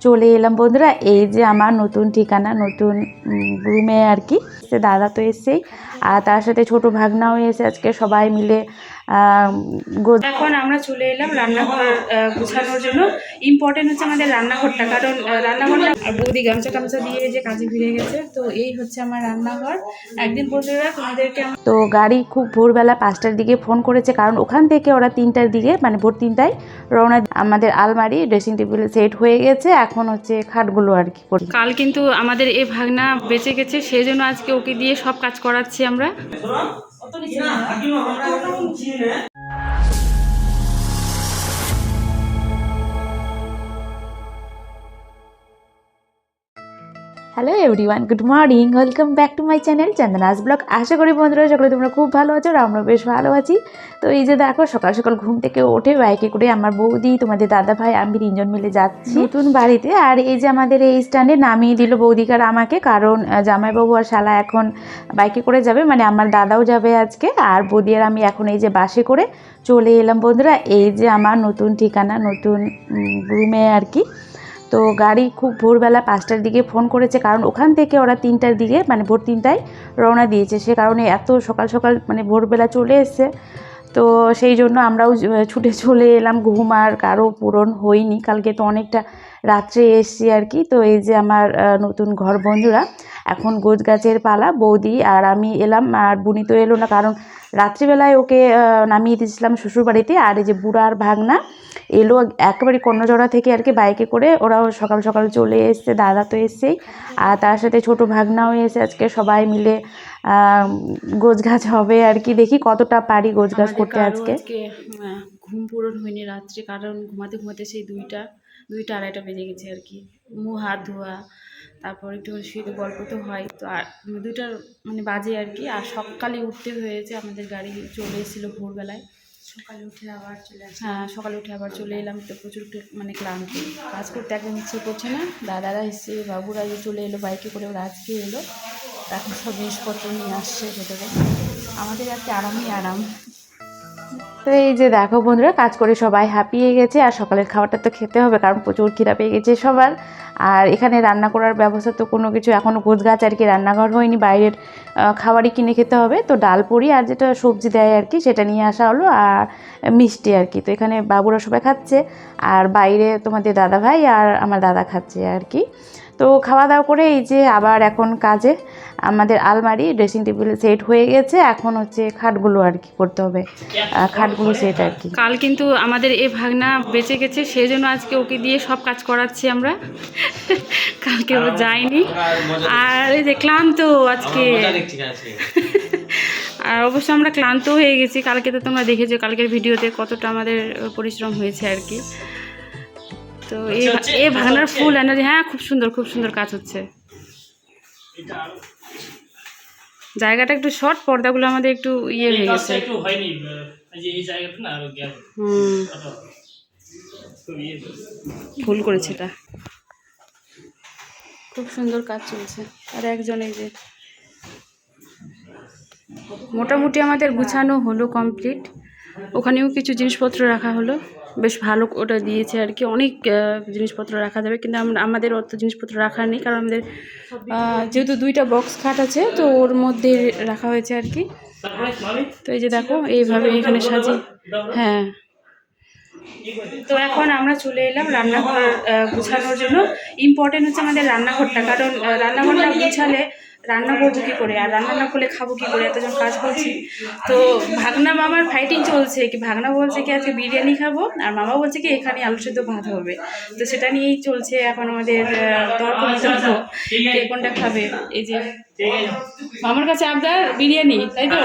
চলে এলাম বন্ধুরা। এই যে আমার নতুন ঠিকানা নতুন রুমে আর কি। সে দাদা তো এসছেই আর তার সাথে ছোট ভাগনাও এসে আজকে সবাই মিলে এখন আমরা চলে এলাম রান্নাঘর গুছানোর জন্য। ইম্পর্টেন্ট হচ্ছে আমাদের রান্নাঘরটা কারণ রান্নাঘরটা আর বৌদি গামছা টামছা দিয়ে যে কাজে ফিরে গেছে তো এই হচ্ছে আমার রান্নাঘর। একদিন বন্ধুরা তোমাদেরকে তো গাড়ি খুব ভোরবেলা পাঁচটার দিকে ফোন করেছে কারণ ওখান থেকে ওরা তিনটার দিকে মানে ভোর তিনটায় রওনা আমাদের আলমারি ড্রেসিং টেবিল সেট হয়ে গেছে এখন হচ্ছে খাটগুলো আর কি কাল কিন্তু আমাদের এই ভাগনা বেঁচে গেছে সেই জন্য আজকে ওকে দিয়ে সব কাজ করাচ্ছি আমরা। Hello everyone good morning welcome back to my channel Chandana's vlog আশা করি বন্ধুরা সকলে তোমরা খুব ভালো আছো আর আমরা বেশ ভালো আছি। তো এই যে দেখো, সকাল সকাল ঘুম থেকে ওঠে বাইকে করে আমার বৌদি, তোমাদের দাদা ভাই, আমি তিনজন মিলে যাচ্ছি। নতুন বাড়িতে। আর এই যে আমাদের এই স্ট্যান্ডে নামিয়ে দিল বৌদিকার আমাকে, কারণ জামাইবাবু আর শালা এখন বাইকে করে যাবে মানে আমার দাদাও যাবে আজকে। আর বৌদি আর আমি এখন এই যে বাসে করে চলে এলাম। বন্ধুরা, এই যে আমার নতুন ঠিকানা, নতুন রুমে আর কি। তো গাড়ি খুব ভোরবেলা পাঁচটার দিকে ফোন করেছে, কারণ ওখান থেকে ওরা তিনটার দিকে মানে ভোর তিনটায় রওনা দিয়েছে। সে কারণে এত সকাল সকাল মানে ভোরবেলা চলে এসছে। তো সেই জন্য আমরাও ছুটে চলে এলাম। ঘুম আর কারও পূরণ হয়নি। কালকে তো অনেকটা রাত্রে এসছি আর কি। তো এই যে আমার নতুন ঘর বন্ধুরা এখন গোছ গাছের পালা, বৌদি আর আমি এলাম। আর বুনি তো এলো না, কারণ রাত্রিবেলায় ওকে নামিয়ে দিয়েছিলাম শ্বশুরবাড়িতে। আর এই যে বুড়ার ভাগনা এলো একেবারে কন্যজড়া থেকে আর কি বাইকে করে। ওরাও সকাল সকাল চলে এসছে দাদা তো এসছেই আর তার সাথে ছোট ভাগনাও এসে আজকে সবাই মিলে আহ, গোছগাছ হবে আর কি। দেখি কতটা পারি গোছগাছ করতে আজকে। ঘুম পূরণ হয়নি রাত্রে কারণ ঘুমাতে ঘুমাতে সেই দুইটা দুইটা আড়াইটা বেজে গেছে আর কি। মুখ হাত ধোয়া তারপর একটু শুয়ে গল্প তো হয়। তো আর দুটার মানে বাজে আর কি। আর সকালে উঠতে হয়েছে আমাদের গাড়ি চলে এসেছিল ভোরবেলায়। সকালে উঠে আবার চলে আসি। হ্যাঁ সকালে উঠে আবার চলে এলাম। তো প্রচুর একটু মানে ক্লান্ত। কাজ করতে একদম ইচ্ছে করছে না। দাদারা এসছে বাবুরা যে চলে এলো বাইকে করে ওরা আজকে এলো। এখন সব জিনিসপত্র নিয়ে আসছে ভেতরে। আমাদের আর কি আরামই আরাম। তো এই যে দেখো বন্ধুরা, কাজ করে সবাই হাঁপিয়ে গেছে আর সকালের খাবারটা তো খেতে হবে কারণ প্রচুর খিদা পেয়ে গেছে সবার। আর এখানে রান্না করার ব্যবস্থা তো কোনো কিছু এখনও গাছ আর কি রান্নাঘর হয়নি, বাইরের খাবারই কিনে খেতে হবে। তো ডাল পুরি আর যেটা সবজি দেয় আর কি সেটা নিয়ে আসা হলো আর মিষ্টি আর কি। তো এখানে বাবুরা সবাই খাচ্ছে আর বাইরে তোমাদের দাদা ভাই আর আমার দাদা খাচ্ছে আর কি। তো খাওয়া দাওয়া করে এই যে আবার এখন কাজে আমাদের আলমারি ড্রেসিং টেবিল সেট হয়ে গেছে। এখন হচ্ছে খাটগুলো আর কি করতে হবে। খাটগুলো সেট আর কি। কাল কিন্তু আমাদের এ ভাগনা বেঁচে গেছে সেই জন্য আজকে ওকে দিয়ে সব কাজ করাচ্ছি আমরা। কালকে ও যায়নি। আর এই যে ক্লান্ত আজকে। আর অবশ্য আমরা ক্লান্ত হয়ে গেছি। কালকে তো তোমরা দেখেছ, কালকের ভিডিওতে কতটা আমাদের পরিশ্রম হয়েছে আর কি। তো এই এই ভাগনার ফুল এনার্জি হ্যাঁ খুব সুন্দর খুব সুন্দর কাজ হচ্ছে। জায়গাটা একটু শর্ট পর্দাগুলো আমাদের একটু ইয়ে হয়ে গেছে। হুম। খুব ইয়ে করেছে এটা। খুব সুন্দর কাজ চলছে। আর একজন এই যে মোটামুটি আমাদের গুছানো হলো কমপ্লিট ওখানেও কিছু জিনিসপত্র রাখা হলো। বেশ ভালো ওটা দিয়েছে আর কি। অনেক জিনিসপত্র রাখা যাবে, কিন্তু আমাদের অত জিনিসপত্র রাখা নেই, কারণ আমাদের যেহেতু দুইটা বক্স খাট আছে, তো ওর মধ্যে রাখা হয়েছে আর কি। তো এই যে দেখো, এইভাবে এখানে সাজি হ্যাঁ। তো এখন আমরা চলে এলাম রান্নাঘর গুছানোর জন্য। ইম্পর্টেন্ট হচ্ছে আমাদের রান্নাঘরটা, কারণ রান্নাঘরটা গুছালে রান্না করব কী করে? আর রান্না না করলে খাব কী করে? এতজন কাজ করছি। তো ভাগনা মামার ফাইটিং চলছে কি? ভাগনা বলছে কি, আজকে বিরিয়ানি খাব। আর মামা বলছে কি, এখানে আলু সেদ্ধ ভাত হবে। তো সেটা নিয়েই চলছে এখন আমাদের তর্ক বিতর্ক, কে কোনটা খাবে? এই যে মামার কাছে আবদার, বিরিয়ানি, তাই তো?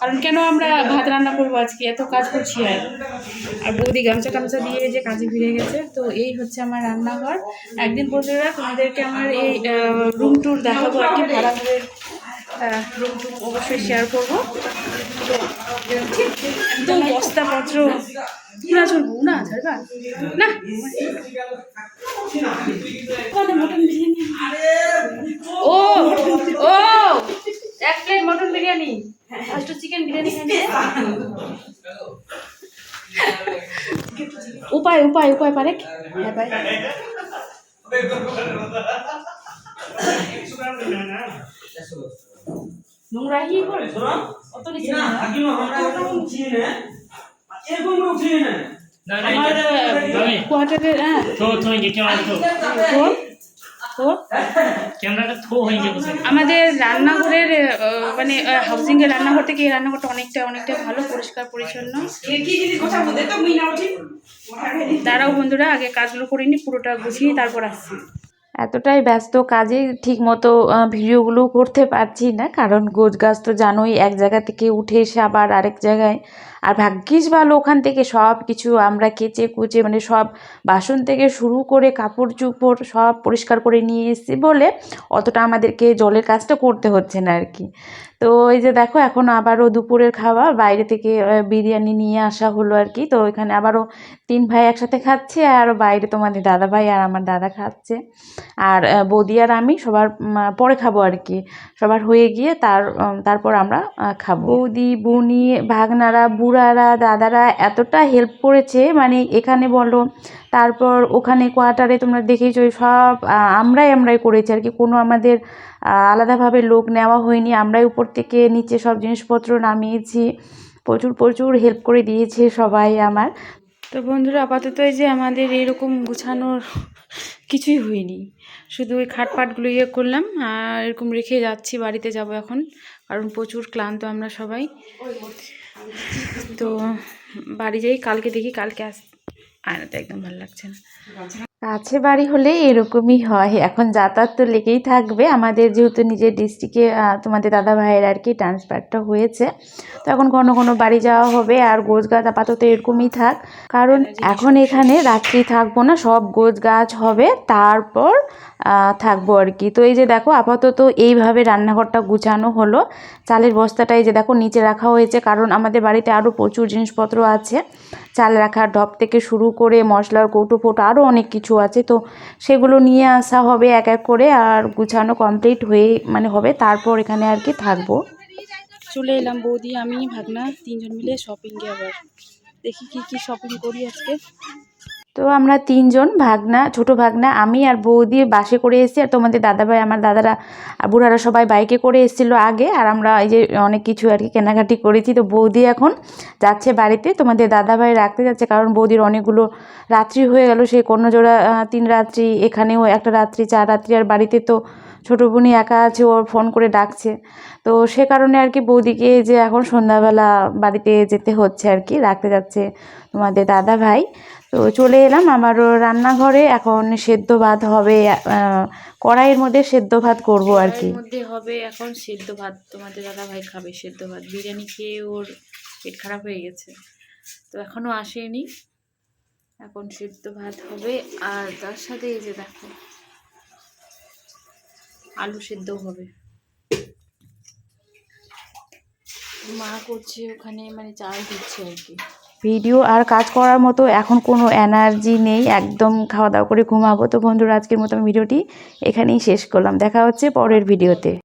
কারণ কেন আমরা ভাত রান্না করব আজকে? এত কাজ করছি আর। আর বৌদি গামছা টামছা দিয়ে যে কাজে ফিরে গেছে। তো এই হচ্ছে আমার রান্নাঘর। একদিন বন্ধুরা, তোমাদেরকে আমার এই রুম ট্যুর দেখাবো আর কি ভাড়া রুম ট্যুর অবশ্যই শেয়ার করব। একদম বস্তাপত্র। না চলবো না, ছাড়বা? না। ও ও, এক plate mutton biryani. First chicken biryani উপায় উপায় উপায় পারে হ্যাঁ পারে নোংরা কি করে অত নিচে না। না না আমার মামি কোয়ার্টারের হ্যাঁ থো থো ইনকে ক্যামেরা থো তো তো ক্যামেরাটা থো হইকে বসে আমাদের রান্নাঘরের মানে হাউসিং এর রান্নাঘর থেকে এই রান্নাঘরটা অনেকটা অনেকটা ভালো পরিষ্কার পরিচ্ছন্ন? দাঁড়াও বন্ধুরা আগে কাজগুলো করে নি পুরোটা গুছিয়ে তারপর আসছি। এতটাই ব্যস্ত কাজে ঠিক মতো ভিডিওগুলো করতে পারছি না। কারণ গোছ গাছ তো জানোই, এক জায়গা থেকে উঠে এসে আবার আরেক জায়গায়। আর ভাগ্যিস ভালো, ওখান থেকে সব কিছু আমরা কেচে কুচে মানে সব বাসন থেকে শুরু করে কাপড় চুপড় সব পরিষ্কার করে নিয়ে এসেছি বলে অতটা আমাদেরকে জলের কাজটা করতে হচ্ছে না আর কি। তো এই যে দেখো, এখন আবারও দুপুরের খাওয়া, বাইরে থেকে বিরিয়ানি নিয়ে আসা হলো আর কি। তো এখানে আবারও তিন ভাই একসাথে খাচ্ছে, আর বাইরে তোমাদের দাদা ভাই আর আমার দাদা খাচ্ছে। আর বৌদি আর আমি সবার পরে খাব আর কি। সবার হয়ে গিয়ে তার তারপর আমরা খাব। বৌদি, বুনি, ভাগনারা, বুড়ারা, দাদারা এতটা হেল্প করেছে মানে এখানে বলো, তারপর ওখানে কোয়ার্টারে তোমরা দেখেছ সব আমরাই আমরাই করেছি আর কি। কোনো আমাদের আলাদাভাবে লোক নেওয়া হয়নি। আমরাই উপর থেকে নিচে সব জিনিসপত্র নামিয়েছি। প্রচুর প্রচুর হেল্প করে দিয়েছে সবাই আমার। তো বন্ধুরা, আপাতত এই যে আমাদের এরকম গুছানোর কিছুই হয়নি। শুধু ওই খাটপাটগুলো ইয়ে করলাম আর এরকম রেখে যাচ্ছি, বাড়িতে যাব এখন। কারণ প্রচুর ক্লান্ত আমরা সবাই। তো বাড়ি যাই, কালকে দেখি, কালকে আস আয়নাতে একদম ভালো লাগছে না। কাছে বাড়ি হলে এরকমই হয়। এখন যাতায়াত তো লেগেই থাকবে। আমাদের যেহেতু নিজের ডিস্ট্রিক্টে তোমাদের দাদা ভাইয়ের আর কি ট্রান্সফারটা হয়েছে। তো এখন কোনো ঘন বাড়ি যাওয়া হবে আর গোছ গাছ আপাতত এরকমই থাক। কারণ এখন এখানে রাত্রি থাকব না সব গোছ গাছ হবে। তারপর থাকব আর কি। তো এই যে দেখো আপাতত এইভাবে রান্নাঘরটা গুছানো হলো। চালের বস্তাটা এই যে দেখো নিচে রাখা হয়েছে। কারণ আমাদের বাড়িতে আরও প্রচুর জিনিসপত্র আছে। চাল রাখার ঢপ থেকে শুরু করে মশলার কৌটো ফোটো আরও অনেক কিছু আছে। তো সেগুলো নিয়ে আসা হবে এক এক করে আর গুছানো কমপ্লিট হয়ে মানে হবে। তারপর এখানে আর কি থাকব। চলে এলাম বৌদি, আমি, ভাগনা, তিনজন মিলে শপিংয়ে আবার। দেখি কি কি শপিং করি আজকে। তো আমরা তিনজন ভাগনা, ছোট ভাগনা, আমি আর বৌদি বাসে করে এসেছি আর তোমাদের দাদাভাই, আমার দাদারা, বুড়ারা সবাই বাইকে করে এসেছিল আগে আর আমরা এই যে অনেক কিছু আর কি কেনাকাটি করেছি। তো বৌদি এখন যাচ্ছে বাড়িতে, তোমাদের দাদাভাই রাখতে যাচ্ছে কারণ বৌদির অনেকগুলো রাত্রি হয়ে গেল সেই কর্ণজোড়া তিন রাত্রি, এখানেও একটা রাত্রি, চার রাত্রি আর বাড়িতে তো ছোটো বোনই একা আছে ওর ফোন করে ডাকছে। তো সে কারণে আর কি বৌদিকে যে এখন সন্ধ্যাবেলা বাড়িতে যেতে হচ্ছে আর কি, রাখতে যাচ্ছে তোমাদের দাদা ভাই তো চলে এলাম। আমারও রান্নাঘরে এখন সেদ্ধ ভাত হবে কড়াইয়ের মধ্যে সেদ্ধ ভাত করব আর কি। মধ্যে হবে এখন সেদ্ধ ভাত। তোমাদের দাদা ভাই খাবে সেদ্ধ ভাত। বিরিয়ানি খেয়ে ওর পেট খারাপ হয়ে গেছে। তো এখনও আসেনি। এখন সেদ্ধ ভাত হবে। আর তার সাথে এই যে দেখো, আলু সেদ্ধ হবে। মা করছে ওখানে মানে চাল দিচ্ছে আর কি। ভিডিও আর কাজ করার মতো এখন কোনো এনার্জি নেই, একদম খাওয়া দাওয়া করে ঘুমাবো। তো বন্ধুরা, আজকের মতো আমি ভিডিওটি এখানেই শেষ করলাম। দেখা হচ্ছে পরের ভিডিওতে।